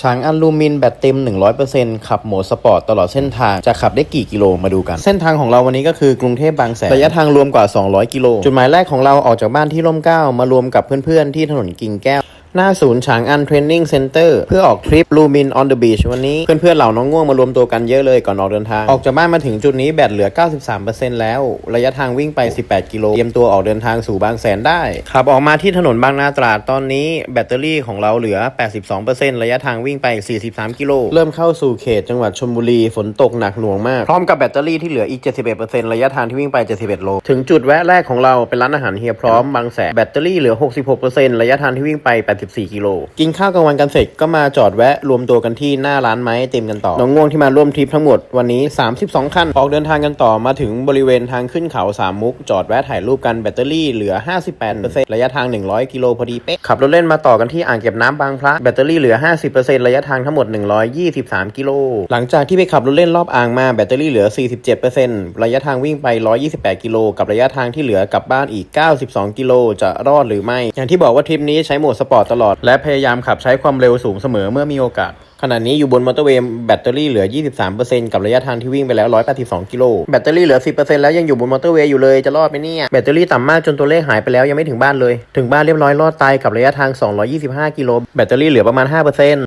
ฉางอลูมินแบตเต็ม 100%ขับโหมดสปอร์ตตลอดเส้นทาง จะขับได้กี่กิโลมาดูกัน เส้นทางของเราวันนี้ก็คือกรุงเทพบางแสนระยะทางรวมกว่า 200 กิโล จุดหมายแรกของเราออกจากบ้านที่ร่มเกล้ามารวมกับเพื่อนๆที่ถนนกิ่งแก้ว หน้าศูนย์ฉางอันเทรนนิ่งเซ็นเตอร์เพื่อออกทริปลูมินออนเดอะบีชวันนี้ เพื่อนๆเหล่าน้องง่วงมารวมตัวกันเยอะเลยก่อนออกเดินทาง ออกจากบ้านมาถึงจุดนี้แบตเหลือ 93%แล้ว ระยะทางวิ่งไป 18 กิโลเตรียมตัวออกเดินทางสู่บางแสนได้ ขับออกมาที่ถนนบางนาตราดตอนนี้แบตเตอรี่ของเราเหลือ 82%ระยะทางวิ่งไป 43 กิโลเริ่มเข้าสู่เขตจังหวัดชลบุรีฝนตกหนักหน่วงมากพร้อมกับแบตเตอรี่ที่เหลืออีก 71%ระยะทางที่วิ่งไป 71 โล ถึงจุดแวะแรกของเราเป็นร้านอาหารเฮียพร้อมบางแสนแบตเตอรี่เหลือ 66%ระยะทางที่วิ่งไป84 กิโล กินข้าวกลางวันกันเสร็จก็มาจอดแวะรวมตัวกันที่หน้าร้านไม้ไอติมกันต่อน้องง่วงที่มาร่วมทริปทั้งหมดวันนี้ 32 คัน ออกเดินทางกันต่อมาถึงบริเวณทางขึ้นเขาสามมุก จอดแวะถ่ายรูปกันแบตเตอรี่เหลือ 58%ระยะทาง 100 กิโลพอดีเป๊ะขับรถเล่นมาต่อกันที่อ่างเก็บน้ำบางพระแบตเตอรี่เหลือ 50%ระยะทางทั้งหมด 123 กิโลหลังจากที่ไปขับรถเล่นรอบอ่างมาแบตเตอรี่เหลือ 47%ระยะทางวิ่งไป 128 กิโลกับระยะทางที่เหลือกลับบ้านอีก 92 กิโลจะรอดหรือไม่ อย่างที่บอกว่าทริปนี้ใช้โหมดสปอร์ตตลอด และพยายามขับใช้ความเร็วสูงเสมอเมื่อมีโอกาสขณะนี้อยู่บนมอเตอร์เวย์แบตเตอรี่เหลือ 23%กับระยะทางที่วิ่งไปแล้ว 182 กิโล แบตเตอรี่เหลือ 10%แล้วยังอยู่บนมอเตอร์เวย์อยู่เลย จะรอดไหมเนี่ย แบตเตอรี่ต่ำมากจนตัวเลขหายไปแล้วยังไม่ถึงบ้านเลย ถึงบ้านเรียบร้อยรอดตายกับระยะทาง 225 กิโล แบตเตอรี่เหลือประมาณ 5%